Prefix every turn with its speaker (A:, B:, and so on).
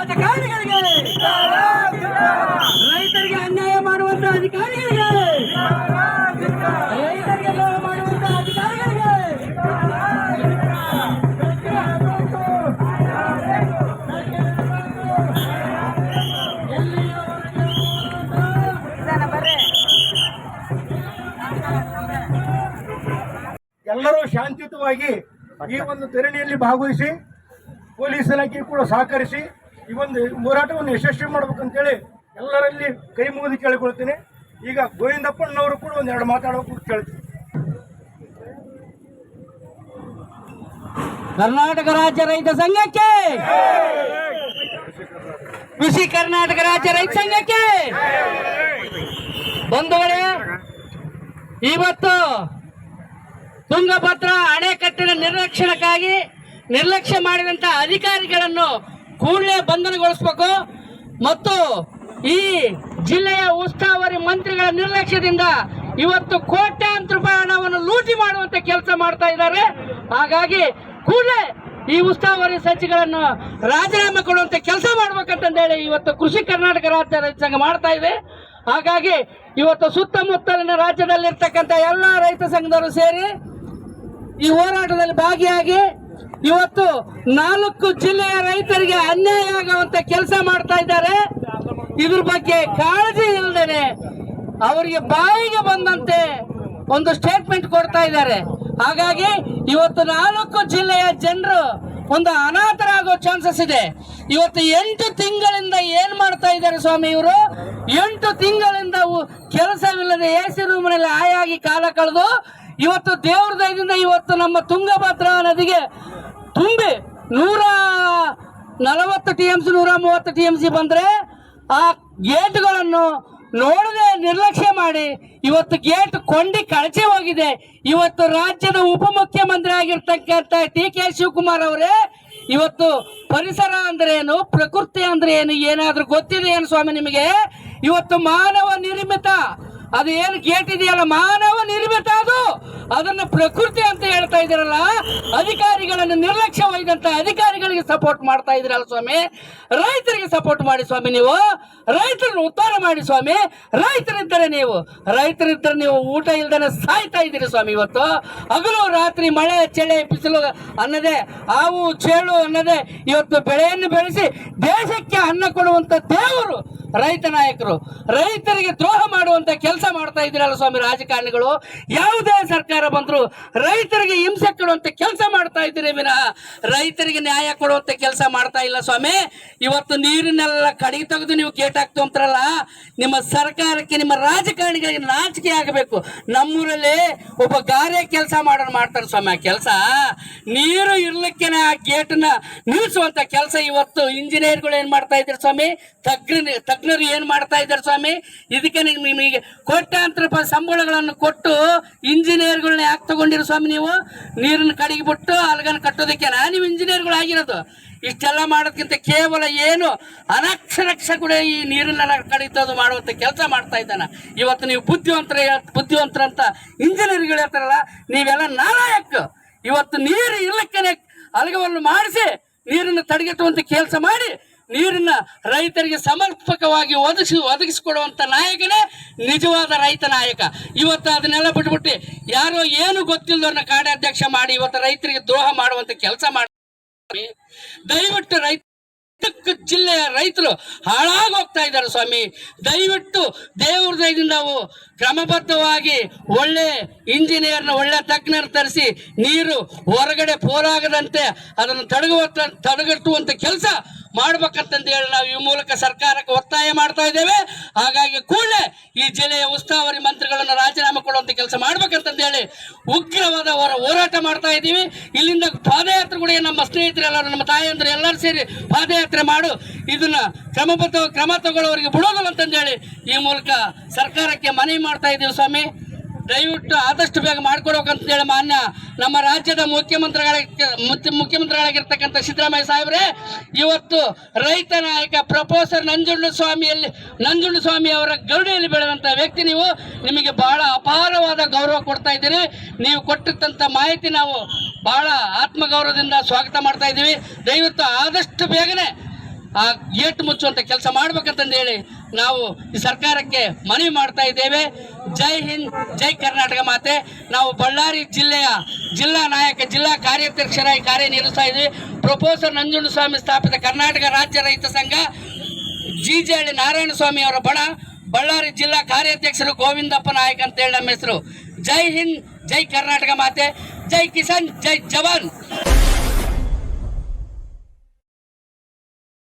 A: ಅಧಿಕಾರಿಗಳಿಗೆ ರೈತರಿಗೆ ಅನ್ಯಾಯ ಮಾಡುವಂತ ಅಧಿಕಾರಿ ಮೂಲಕವಾಗಿ ಈ ಒಂದು ಧರಣಿಯಲ್ಲಿ ಭಾಗವಹಿಸಿ, ಪೊಲೀಸ್ ಇಲಾಖೆ ಕೂಡ ಸಹಕರಿಸಿ ಈ ಒಂದು ಹೋರಾಟವನ್ನು ಯಶಸ್ವಿ ಮಾಡ್ಬೇಕಂತೇಳಿ ಎಲ್ಲರಲ್ಲಿ ಕೈ ಮುಗಿದು ಕೇಳಿಕೊಳ್ತೀನಿ. ಈಗ ಗೋವಿಂದಪ್ಪನವರು ಕೂಡ ಒಂದೆರಡು ಮಾತಾಡೋಕೆ ಕೇಳ್ತೀನಿ.
B: ಕರ್ನಾಟಕ ರಾಜ್ಯ ರೈತ ಸಂಘಕ್ಕೆ! ಕೃಷಿ ಕರ್ನಾಟಕ ರಾಜ್ಯ ರೈತ ಸಂಘಕ್ಕೆ! ಬಂಧುಗಳೇ, ಇವತ್ತು ತುಂಗಭದ್ರಾ ಅಣೆಕಟ್ಟಿನ ನಿರ್ಲಕ್ಷಣಕ್ಕಾಗಿ ನಿರ್ಲಕ್ಷ್ಯ ಮಾಡಿದಂತ ಅಧಿಕಾರಿಗಳನ್ನು ಕೂಡಲೇ ಬಂಧನಗೊಳಿಸಬೇಕು. ಮತ್ತು ಈ ಜಿಲ್ಲೆಯ ಉಸ್ತುವಾರಿ ಮಂತ್ರಿಗಳ ನಿರ್ಲಕ್ಷ್ಯದಿಂದ ಇವತ್ತು ಕೋಟ್ಯಾಂತರ ರೂಪಾಯಿ ಹಣವನ್ನು ಲೂಟಿ ಮಾಡುವಂತ ಕೆಲಸ ಮಾಡ್ತಾ ಇದ್ದಾರೆ. ಹಾಗಾಗಿ ಕೂಡಲೇ ಈ ಉಸ್ತುವಾರಿ ಸಚಿವರನ್ನು ರಾಜೀನಾಮೆ ಕೊಡುವಂತ ಕೆಲಸ ಮಾಡ್ಬೇಕಂತಂದೇಳಿ ಇವತ್ತು ಕೃಷಿ ಕರ್ನಾಟಕ ರಾಜ್ಯ ರೈತ ಸಂಘ ಮಾಡ್ತಾ ಇದೆ. ಹಾಗಾಗಿ ಇವತ್ತು ಸುತ್ತಮುತ್ತಲಿನ ರಾಜ್ಯದಲ್ಲಿರ್ತಕ್ಕಂಥ ಎಲ್ಲ ರೈತ ಸಂಘದವರು ಸೇರಿ ಈ ಹೋರಾಟದಲ್ಲಿ ಭಾಗಿಯಾಗಿ ಇವತ್ತು ನಾಲ್ಕು ಜಿಲ್ಲೆಯ ರೈತರಿಗೆ ಅನ್ಯಾಯ ಆಗುವಂತ ಕೆಲಸ ಮಾಡ್ತಾ ಇದ್ದಾರೆ. ಇದ್ರ ಬಗ್ಗೆ ಕಾಳಜಿ ಇಲ್ಲದೇನೆ ಅವರಿಗೆ ಬಾಯಿಗೆ ಬಂದಂತೆ ಒಂದು ಸ್ಟೇಟ್ಮೆಂಟ್ ಕೊಡ್ತಾ ಇದ್ದಾರೆ. ಹಾಗಾಗಿ ಇವತ್ತು ನಾಲ್ಕು ಜಿಲ್ಲೆಯ ಜನರು ಒಂದು ಅನಾಥರಾಗೋ ಚಾನ್ಸಸ್ ಇದೆ. ಇವತ್ತು ಎಂಟು ತಿಂಗಳಿಂದ ಏನ್ ಮಾಡ್ತಾ ಇದ್ದಾರೆ ಸ್ವಾಮಿ ಇವರು? ಎಂಟು ತಿಂಗಳಿಂದ ಕೆಲಸವಿಲ್ಲದೆ ಎ ಸಿ ರೂಮ್ನಲ್ಲಿ ಆಯಾಗಿ ಕಾಲ ಕಳೆದು ಇವತ್ತು ದೇವ್ರ ದಯದಿಂದ ಇವತ್ತು ನಮ್ಮ ತುಂಗಭದ್ರಾ ನದಿಗೆ ತುಂಬಿ ನೂರ ನಲವತ್ತು ಟಿ ಎಂ ಸಿ ನೂರ ಮೂವತ್ತು ಟಿ ಎಂ ಸಿ ಬಂದ್ರೆ ಆ ಗೇಟ್ಗಳನ್ನು ನೋಡದೆ ನಿರ್ಲಕ್ಷ್ಯ ಮಾಡಿ ಇವತ್ತು ಗೇಟ್ ಕೊಂಡಿ ಕಳಚೆ ಹೋಗಿದೆ. ಇವತ್ತು ರಾಜ್ಯದ ಉಪಮುಖ್ಯಮಂತ್ರಿ ಆಗಿರ್ತಕ್ಕಂಥ ಟಿ ಕೆ ಶಿವಕುಮಾರ್ ಅವರೇ, ಇವತ್ತು ಪರಿಸರ ಅಂದ್ರೆ ಏನು, ಪ್ರಕೃತಿ ಅಂದ್ರೆ ಏನು, ಏನಾದ್ರೂ ಗೊತ್ತಿದೆ ಏನು ಸ್ವಾಮಿ ನಿಮಗೆ? ಇವತ್ತು ಮಾನವ ನಿರ್ಮಿತ ಅದು ಏನು ಗೇಟ್ ಇದೆಯಲ್ಲ ಮಾನವ ನಿರ್ಮಿತ ಅದು. ಅದನ್ನ ಪ್ರಕೃತಿ ಅಂತ ಹೇಳ್ತಾ ಇದ್ದೀರಲ್ಲ. ಅಧಿಕಾರಿಗಳನ್ನು ನಿರ್ಲಕ್ಷ್ಯ ವಹಿದಂತ ಅಧಿಕಾರಿಗಳಿಗೆ ಸಪೋರ್ಟ್ ಮಾಡ್ತಾ ಇದ್ದೀರಲ್ಲ ಸ್ವಾಮಿ. ರೈತರಿಗೆ ಸಪೋರ್ಟ್ ಮಾಡಿ ಸ್ವಾಮಿ ನೀವು. ರೈತರನ್ನು ಉದ್ಧಾರ ಮಾಡಿ ಸ್ವಾಮಿ. ರೈತರಿದ್ದರೆ ನೀವು. ರೈತರಿದ್ದರೆ ನೀವು ಊಟ ಇಲ್ದನೆ ಸಾಯ್ತಾ ಇದ್ದೀರಿ ಸ್ವಾಮಿ ಇವತ್ತು. ಹಗಲು ರಾತ್ರಿ ಮಳೆ, ಚಳಿ, ಬಿಸಿಲು ಅನ್ನದೇ, ಹಾವು, ಚೇಳು ಅನ್ನದೇ ಇವತ್ತು ಬೆಳೆಯನ್ನು ಬೆಳೆಸಿ ದೇಶಕ್ಕೆ ಅನ್ನ ಕೊಡುವಂತ ದೇವರು ರೈತ ನಾಯಕರು, ರೈತರಿಗೆ ದ್ರೋಹ ಮಾಡುವಂತ ಕೆಲಸ ಮಾಡ್ತಾ ಇದ್ದೀರಲ್ಲ ಸ್ವಾಮಿ ರಾಜಕಾರಣಿಗಳು? ಯಾವುದೇ ಸರ್ಕಾರ ಬಂದರೂ ರೈತರಿಗೆ ಹಿಂಸೆ ಕೊಡುವಂತ ಕೆಲಸ ಮಾಡ್ತಾ ಇದ್ದೀರಿ ವಿನಃ. ರೈತರಿಗೆ ನ್ಯಾಯ ಕೊಡುವಂತ ಕೆಲಸ ಮಾಡ್ತಾ ಇಲ್ಲ ಸ್ವಾಮಿ. ಇವತ್ತು ನೀರಿನೆಲ್ಲ ಕಡಿಗೆ ತೆಗೆದು ನೀವು ಗೇಟ್ ಹಾಕ್ತು ಅಂತಾರಲ್ಲ, ನಿಮ್ಮ ಸರ್ಕಾರಕ್ಕೆ, ನಿಮ್ಮ ರಾಜಕಾರಣಿಗಳಿಗೆ ನಾಚಿಕೆ ಆಗಬೇಕು. ನಮ್ಮೂರಲ್ಲಿ ಒಬ್ಬ ಗಾರೆ ಕೆಲಸ ಮಾಡೋರು ಮಾಡ್ತಾರೆ ಸ್ವಾಮಿ. ಆ ಕೆಲಸ ನೀರು ಇರ್ಲಿಕ್ಕೇನೆ ಆ ಗೇಟ್ನ ನಿಲ್ಲಿಸುವಂತ ಕೆಲಸ ಇವತ್ತು ಇಂಜಿನಿಯರ್ಗಳು ಏನ್ ಮಾಡ್ತಾ ಇದ್ರು ಸ್ವಾಮಿ? ತಜ್ಞ ತಜ್ಞರು ಏನ್ ಮಾಡ್ತಾ ಇದ್ದಾರೆ ಸ್ವಾಮಿ? ಇದಕ್ಕೆ ನಿಮ್- ನಿಮಗೆ ಕೋಟ್ಯಾಂತರ ರೂಪಾಯಿ ಸಂಬಳಗಳನ್ನು ಕೊಟ್ಟು ಇಂಜಿನಿಯರ್ಗಳನ್ನ ಯಾಕೆ ತಗೊಂಡಿರೋ ಸ್ವಾಮಿ ನೀವು? ನೀರನ್ನು ಕಡಿಗೆ ಬಿಟ್ಟು ಅಲ್ಗನ್ ಕಟ್ಟೋದಕ್ಕೆನಾ ನೀವು ಇಂಜಿನಿಯರ್ಗಳು ಆಗಿರೋದು ಇಷ್ಟೆಲ್ಲ ಮಾಡೋದಕ್ಕಿಂತ ಕೇವಲ ಏನು ಅನಕ್ಷರಕ್ಷ ಕೂಡ ಈ ನೀರನ್ನ ಕಡಿತೋದು ಮಾಡುವಂತ ಕೆಲಸ ಮಾಡ್ತಾ ಇದ್ದಾನ. ಇವತ್ತು ನೀವು ಬುದ್ಧಿವಂತರ ಅಂತ ಇಂಜಿನಿಯರ್ಗಳು ಹೇಳ್ತಾರಲ್ಲ, ನೀವೆಲ್ಲ ನಾಲಾಯಕ್ ಇವತ್ತು ನೀರು ಇರ್ಲಿಕ್ಕೆ ಅಲಗವನ್ನು ಮಾಡಿಸಿ ನೀರನ್ನು ತಡೆಗಟ್ಟುವಂತ ಕೆಲಸ ಮಾಡಿ ನೀರನ್ನ ರೈತರಿಗೆ ಸಮರ್ಪಕವಾಗಿ ಒದಗಿಸಿ, ಒದಗಿಸಿಕೊಡುವಂತ ನಾಯಕನೇ ನಿಜವಾದ ರೈತ ನಾಯಕ. ಇವತ್ತು ಅದನ್ನೆಲ್ಲ ಬಿಟ್ಬಿಟ್ಟು ಯಾರೋ ಏನು ಗೊತ್ತಿಲ್ಲದವ್ರನ್ನ ಕಾರ್ಯಾಧ್ಯಕ್ಷ ಮಾಡಿ, ಇವತ್ತು ರೈತರಿಗೆ ದ್ರೋಹ ಮಾಡುವಂತ ಕೆಲಸ ಮಾಡಿ. ದಯವಿಟ್ಟು ರೈತ ಜಿಲ್ಲೆಯ ರೈತರು ಹಾಳಾಗೋಗ್ತಾ ಇದ್ದಾರೆ ಸ್ವಾಮಿ. ದಯವಿಟ್ಟು ದೇವ್ರ ದಯದಿಂದ ನಾವು ಕ್ರಮಬದ್ಧವಾಗಿ ಒಳ್ಳೆ ಇಂಜಿನಿಯರ್ನ, ಒಳ್ಳೆ ತಜ್ಞರು ತರಿಸಿ ನೀರು ಹೊರಗಡೆ ಪೋಲಾಗದಂತೆ ಅದನ್ನು ತಡಗುವ ತಡೆಗಟ್ಟುವಂತ ಕೆಲಸ ಮಾಡ್ಬೇಕಂತಂದು ಹೇಳಿ ನಾವು ಈ ಮೂಲಕ ಸರ್ಕಾರಕ್ಕೆ ಒತ್ತಾಯ ಮಾಡ್ತಾ ಇದ್ದೇವೆ. ಹಾಗಾಗಿ ಕೂಡಲೇ ಈ ಜಿಲ್ಲೆಯ ಉಸ್ತುವಾರಿ ಮಂತ್ರಿಗಳನ್ನು ರಾಜೀನಾಮೆ ಕೊಡುವಂಥ ಕೆಲಸ ಮಾಡ್ಬೇಕಂತಂದು ಹೇಳಿ ಉಗ್ರವಾದ ಹೊರ, ಹೋರಾಟ ಮಾಡ್ತಾ ಇದ್ದೀವಿ. ಇಲ್ಲಿಂದ ಪಾದಯಾತ್ರೆ ಕೂಡ ನಮ್ಮ ಸ್ನೇಹಿತರೆಲ್ಲರೂ ನಮ್ಮ ತಾಯಿಯಂದ್ರೆ ಎಲ್ಲರೂ ಸೇರಿ ಪಾದಯಾತ್ರೆ ಮಾಡು. ಇದನ್ನ ಕ್ರಮಬದ್ಧ, ಕ್ರಮ ತಗೊಳ್ಳೋರಿಗೆ ಬಿಡೋದಿಲ್ಲ ಅಂತಂದು ಹೇಳಿ ಈ ಮೂಲಕ ಸರ್ಕಾರಕ್ಕೆ ಮನವಿ ಮಾಡ್ತಾ ಇದ್ದೀವಿ ಸ್ವಾಮಿ. ದಯವಿಟ್ಟು ಆದಷ್ಟು ಬೇಗ ಮಾಡ್ಕೊಡ್ಬೇಕಂತ ಹೇಳಿ ಮಾನ್ಯ ನಮ್ಮ ರಾಜ್ಯದ ಮುಖ್ಯಮಂತ್ರಿಗಳ ಮುಖ್ಯ- ಮುಖ್ಯಮಂತ್ರಿಗಳಾಗಿರ್ತಕ್ಕಂಥ ಸಿದ್ದರಾಮಯ್ಯ ಸಾಹೇಬ್ರೆ, ಇವತ್ತು ರೈತ ನಾಯಕ ಪ್ರೊಫೆಸರ್ ನಂಜುಂಡು ಸ್ವಾಮಿಯಲ್ಲಿ, ನಂಜುಂಡ ಸ್ವಾಮಿ ಅವರ ಗರುಡೆಯಲ್ಲಿ ಬೆಳೆದಂಥ ವ್ಯಕ್ತಿ ನೀವು. ನಿಮಗೆ ಬಹಳ ಅಪಾರವಾದ ಗೌರವ ಕೊಡ್ತಾ ಇದ್ದೀರಿ ನೀವು ಕೊಟ್ಟಿರ್ತಂಥ ಮಾಹಿತಿ ನಾವು ಬಹಳ ಆತ್ಮಗೌರವದಿಂದ ಸ್ವಾಗತ ಮಾಡ್ತಾ ಇದ್ದೀವಿ. ದಯವಿಟ್ಟು ಆದಷ್ಟು ಬೇಗನೆ ಆ ಗೇಟ್ ಮುಚ್ಚುವಂಥ ಕೆಲಸ ಮಾಡ್ಬೇಕಂತಂದು ಹೇಳಿ ನಾವು ಈ ಸರ್ಕಾರಕ್ಕೆ ಮನವಿ ಮಾಡ್ತಾ ಇದ್ದೇವೆ. ಜೈ ಹಿಂದ್, ಜೈ ಕರ್ನಾಟಕ ಮಾತೆ. ನಾವು ಬಳ್ಳಾರಿ ಜಿಲ್ಲೆಯ ಜಿಲ್ಲಾ ನಾಯಕ, ಜಿಲ್ಲಾ ಕಾರ್ಯಾಧ್ಯಕ್ಷರಾಗಿ ಕಾರ್ಯನಿರ್ವಹಿಸ್ತಾ ಇದ್ದೀವಿ. ಪ್ರೊಫೆಸರ್ ನಂಜುಂಡಸ್ವಾಮಿ ಸ್ಥಾಪಿತ ಕರ್ನಾಟಕ ರಾಜ್ಯ ರೈತ ಸಂಘ ಜಿಜೆಹಳ್ಳಿ ನಾರಾಯಣ ಸ್ವಾಮಿ ಅವರ ಬಣ, ಬಳ್ಳಾರಿ ಜಿಲ್ಲಾ ಕಾರ್ಯಾಧ್ಯಕ್ಷರು ಗೋವಿಂದಪ್ಪ ನಾಯಕ್ ಅಂತ ಹೇಳಿ ನಮ್ಮ ಹೆಸರು. ಜೈ ಹಿಂದ್, ಜೈ ಕರ್ನಾಟಕ ಮಾತೆ. ಜೈ ಕಿಸಾನ್, ಜೈ ಜವಾನ್.